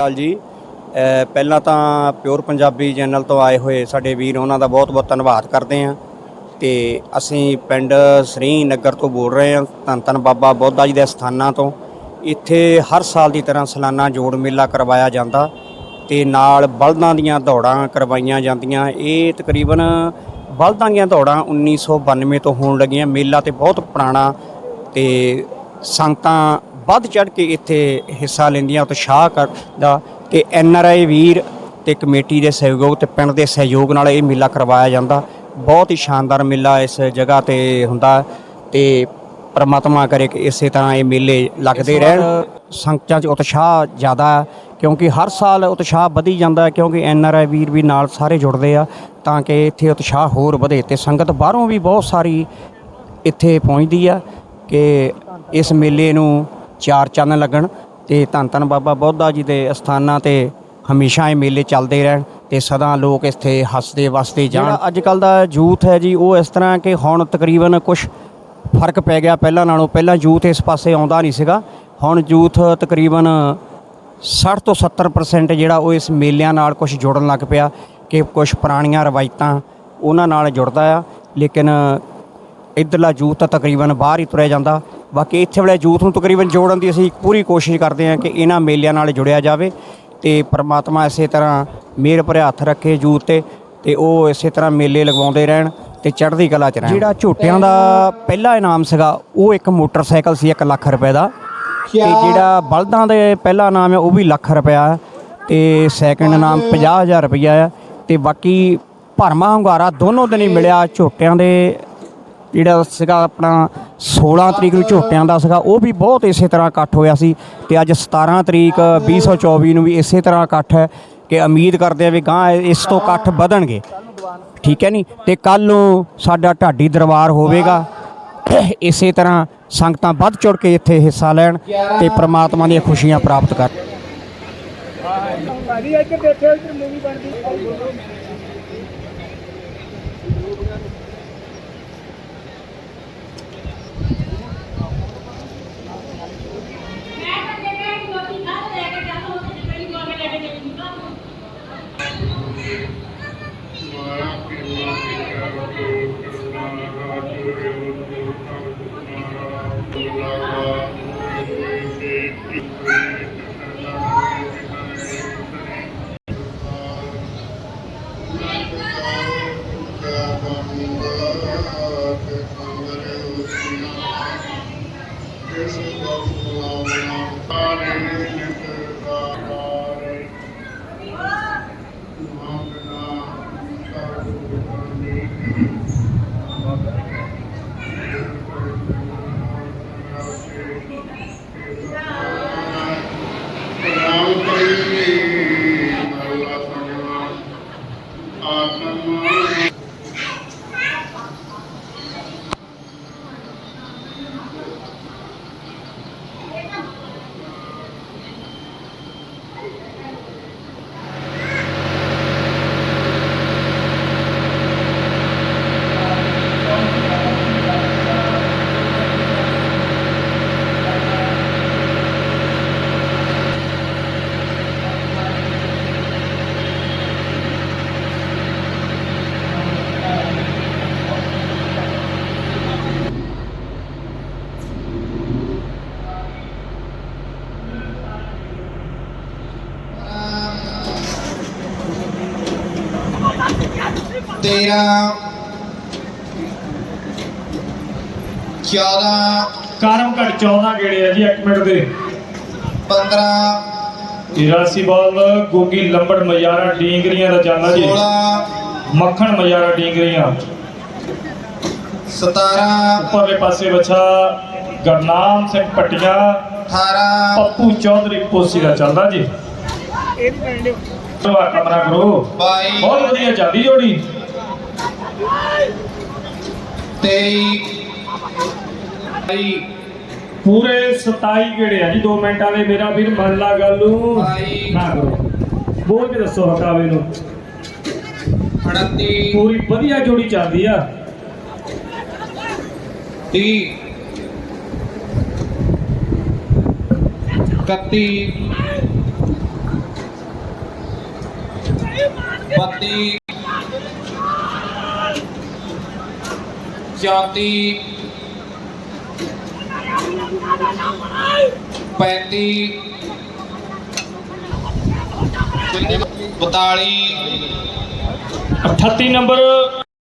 ਅਕਾਲ ਜੀ। ਪਹਿਲਾਂ ਤਾਂ ਪਿਓਰ ਪੰਜਾਬੀ ਚੈਨਲ ਤੋਂ ਆਏ ਹੋਏ ਸਾਡੇ ਵੀਰ, ਉਹਨਾਂ ਦਾ ਬਹੁਤ-ਬਹੁਤ ਧੰਨਵਾਦ ਕਰਦੇ ਹਾਂ। ਤੇ ਅਸੀਂ ਪਿੰਡ ਸ੍ਰੀ ਨਗਰ ਤੋਂ ਬੋਲ ਰਹੇ ਹਾਂ, ਧੰਨ ਧੰਨ ਬਾਬਾ ਬੋਧਾ ਜੀ ਦੇ ਸਥਾਨਾਂ ਤੋਂ। ਇੱਥੇ ਹਰ ਸਾਲ ਦੀ ਤਰ੍ਹਾਂ ਸਾਲਾਨਾ ਜੋੜ ਮੇਲਾ ਕਰਵਾਇਆ ਜਾਂਦਾ ਤੇ ਨਾਲ ਬਲਦਾਂ ਦੀਆਂ ਦੌੜਾਂ ਕਰਵਾਈਆਂ ਜਾਂਦੀਆਂ। ਇਹ ਤਕਰੀਬਨ ਬਲਦਾਂ ਦੀਆਂ ਦੌੜਾਂ 1992 ਤੋਂ ਹੋਣ ਲੱਗੀਆਂ। ਮੇਲਾ ਤੇ ਬਹੁਤ ਪੁਰਾਣਾ ਤੇ ਸੰਗਤਾਂ ਵੱਧ ਚੜ ਕੇ ਇੱਥੇ ਹਿੱਸਾ ਲੈਂਦੀਆਂ ਉਤਸ਼ਾਹ ਕਰਦਾ ਤੇ ਐਨ ਆਰ ਆਈ ਵੀਰ ਤੇ ਕਮੇਟੀ ਦੇ ਸਹਿਯੋਗ ਤੇ ਪਿੰਡ ਦੇ ਸਹਿਯੋਗ ਨਾਲ ਇਹ ਮੇਲਾ ਕਰਵਾਇਆ ਜਾਂਦਾ। ਬਹੁਤ ਹੀ ਸ਼ਾਨਦਾਰ ਮੇਲਾ ਇਸ ਜਗ੍ਹਾ ਤੇ ਹੁੰਦਾ ਤੇ ਪਰਮਾਤਮਾ ਕਰੇ ਕਿ ਇਸੇ ਤਰ੍ਹਾਂ ਇਹ ਮੇਲੇ ਲੱਗਦੇ ਰਹਿਣ। ਸੰਗਤਾਂ 'ਚ ਉਤਸ਼ਾਹ ਜ਼ਿਆਦਾ ਕਿਉਂਕਿ ਹਰ ਸਾਲ ਉਤਸ਼ਾਹ ਵਧੀ ਜਾਂਦਾ ਕਿਉਂਕਿ ਐਨ ਆਰ ਆਈ ਵੀਰ ਵੀ ਨਾਲ ਸਾਰੇ ਜੁੜਦੇ ਆ ਤਾਂ ਕਿ ਇੱਥੇ ਉਤਸ਼ਾਹ ਹੋਰ ਵਧੇ ਤੇ ਸੰਗਤ ਬਾਹਰੋਂ ਵੀ ਬਹੁਤ ਸਾਰੀ ਇੱਥੇ ਪਹੁੰਚਦੀ ਆ ਕਿ ਇਸ ਮੇਲੇ ਨੂੰ ਚਾਰ ਚੰਨ ਲੱਗਣ ਤੇ ਧੰਨ ਧੰਨ ਬਾਬਾ ਬੋਧਾ ਜੀ ਦੇ ਅਸਥਾਨਾਂ ਤੇ ਹਮੇਸ਼ਾ ਇਹ ਮੇਲੇ ਚੱਲਦੇ ਰਹਿਣ ਤੇ ਸਦਾ ਲੋਕ ਇੱਥੇ ਹੱਸਦੇ ਵਸਦੇ ਜਾਣ। ਅੱਜ ਕੱਲ ਦਾ ਯੂਥ ਹੈ ਜੀ, ਉਹ ਇਸ ਤਰ੍ਹਾਂ ਕਿ ਹੁਣ ਤਕਰੀਬਨ ਕੁਝ ਫ਼ਰਕ ਪੈ ਗਿਆ। ਪਹਿਲਾਂ ਨਾਲੋਂ ਪਹਿਲਾਂ ਯੂਥ ਇਸ ਪਾਸੇ ਆਉਂਦਾ ਨਹੀਂ ਸੀਗਾ। ਹੁਣ ਯੂਥ ਤਕਰੀਬਨ 60 ਤੋਂ 70% ਜਿਹੜਾ ਉਹ ਇਸ ਮੇਲਿਆਂ ਨਾਲ ਕੁਝ ਜੁੜਨ ਲੱਗ ਪਿਆ ਕਿ ਕੁਝ ਪੁਰਾਣੀਆਂ ਰਵਾਇਤਾਂ ਉਹਨਾਂ ਨਾਲ ਜੁੜਦਾ ਆ। ਲੇਕਿਨ ਇੱਧਰਲਾ ਯੂਥ ਤਾਂ ਤਕਰੀਬਨ ਬਾਹਰ ਹੀ ਤੁਰਿਆ ਜਾਂਦਾ। ਬਾਕੀ ਇੱਥੇ ਵਾਲੇ ਯੂਥ ਨੂੰ ਤਕਰੀਬਨ ਜੋੜਨ ਦੀ ਅਸੀਂ ਪੂਰੀ ਕੋਸ਼ਿਸ਼ ਕਰਦੇ ਹਾਂ ਕਿ ਇਹਨਾਂ ਮੇਲਿਆਂ ਨਾਲ ਜੁੜਿਆ ਜਾਵੇ ਤੇ ਪ੍ਰਮਾਤਮਾ ਇਸੇ ਤਰ੍ਹਾਂ ਮਿਹਰ ਭਰਿਆ ਹੱਥ ਰੱਖੇ ਯੂਥ ਤੇ ਤੇ ਉਹ ਇਸੇ ਤਰ੍ਹਾਂ ਮੇਲੇ ਲਗਵਾਉਂਦੇ ਰਹਿਣ ਤੇ ਚੜ੍ਹਦੀ ਕਲਾ ਚ ਰਹਿਣ। ਜਿਹੜਾ ਝੋਟਿਆਂ ਦਾ ਪਹਿਲਾ ਇਨਾਮ ਸੀਗਾ ਉਹ ਇੱਕ ਮੋਟਰਸਾਈਕਲ ਸੀ 1 ਲੱਖ ਰੁਪਏ ਦਾ। ਤੇ ਜਿਹੜਾ ਬਲਦਾਂ ਦੇ ਪਹਿਲਾ ਇਨਾਮ ਹੈ ਉਹ ਵੀ ਲੱਖ ਰੁਪਇਆ ਤੇ ਸੈਕੰਡ ਇਨਾਮ 50000 ਰੁਪਇਆ ਹੈ ਤੇ ਬਾਕੀ ਭਰਮਾ ਹੰਗਾਰਾ ਦੋਨੋਂ ਦਿਨ ਹੀ ਮਿਲਿਆ ਝੋਟਿਆਂ ਦੇ ਜਿਹੜਾ ਸੀਗਾ ਆਪਣਾ 16 ਤਰੀਕ ਨੂੰ ਝੋਟਿਆਂ ਦਾ ਸੀਗਾ, ਉਹ ਵੀ ਬਹੁਤ ਇਸੇ ਤਰ੍ਹਾਂ ਇਕੱਠ ਹੋਇਆ ਸੀ ਤੇ ਅੱਜ 17 ਤਰੀਕ 2024 ਨੂੰ ਵੀ ਇਸੇ ਤਰ੍ਹਾਂ ਇਕੱਠ ਹੈ ਕਿ ਉਮੀਦ ਕਰਦੇ ਆ ਵੀ ਗਾਂ ਇਸ ਤੋਂ ਇਕੱਠ ਵਧਣਗੇ। ਠੀਕ ਹੈ ਨਹੀਂ ਤੇ ਕੱਲ ਨੂੰ ਸਾਡਾ ਢਾਡੀ ਦਰਬਾਰ ਹੋਵੇਗਾ। ਇਸੇ ਤਰ੍ਹਾਂ ਸੰਗਤਾਂ ਵੱਧ ਚੜ ਕੇ ਇੱਥੇ ਹਿੱਸਾ ਲੈਣ ਤੇ ਪ੍ਰਮਾਤਮਾ ਦੀਆਂ ਖੁਸ਼ੀਆਂ ਪ੍ਰਾਪਤ ਕਰਨ। ਭਾਜੀ ਇੱਧਰ ਦੇਖਿਓ ਇੱਧਰ ਮੂਵੀ ਬਣਦੀ। Amen. Paulo tem ਤੇਰਾਂ ਚੌਦਾਂ ਕਰਮ ਘਟ 14 ਗੇੜੇ ਆ ਜੀ 1 ਮਿੰਟ ਦੇ। ਪੰਦਰਾਂ 83 ਬਾਲ ਗੋਗੀ ਲੰਬੜ ਮਜਾਰਾ ਡੀਂਗਰੀਆਂ ਦਾ ਜਾਂਦਾ ਜੀ। ਸੋਲਾਂ ਮੱਖਣ ਮਜਾਰਾ ਡੀਂਗਰੀਆਂ। ਸਤਾਰਾਂ ਉੱਪਰਲੇ ਪਾਸੇ ਬੱਚਾ ਗਰਨਾਮ ਸਿੰਘ ਪਟਿਆ ਅਠਾਰਾਂ ਪੱਪੂ ਚੌਧਰੀ ਪੋਸੀ ਦਾ ਚੱਲਦਾ ਜੀ। ਸਵਾ ਕਮਰਾ ਕਰੋ ਬਾਈ ਬਹੁਤ ਵਧੀਆ ਚੱਲਦੀ ਜੋੜੀ। ਪੂਰੇ 27 ਗੇੜੇ ਆ ਜੀ 2 ਮਿੰਟਾਂ ਦੇ ਮੇਰਾ ਵੀਰ ਮੰਨ ਲਾ ਗੱਲ ਨੂੰ। ਨਾ ਕਰੋ। ਬੋਲ ਦੱਸੋ ਹਟਾਵੇ ਨੂੰ। 38 ਪੂਰੀ ਵਧੀਆ ਜੋੜੀ ਚੱਲਦੀ ਆ। 30 31 32 ਜਾਤੀ 35 42 38 ਨੰਬਰ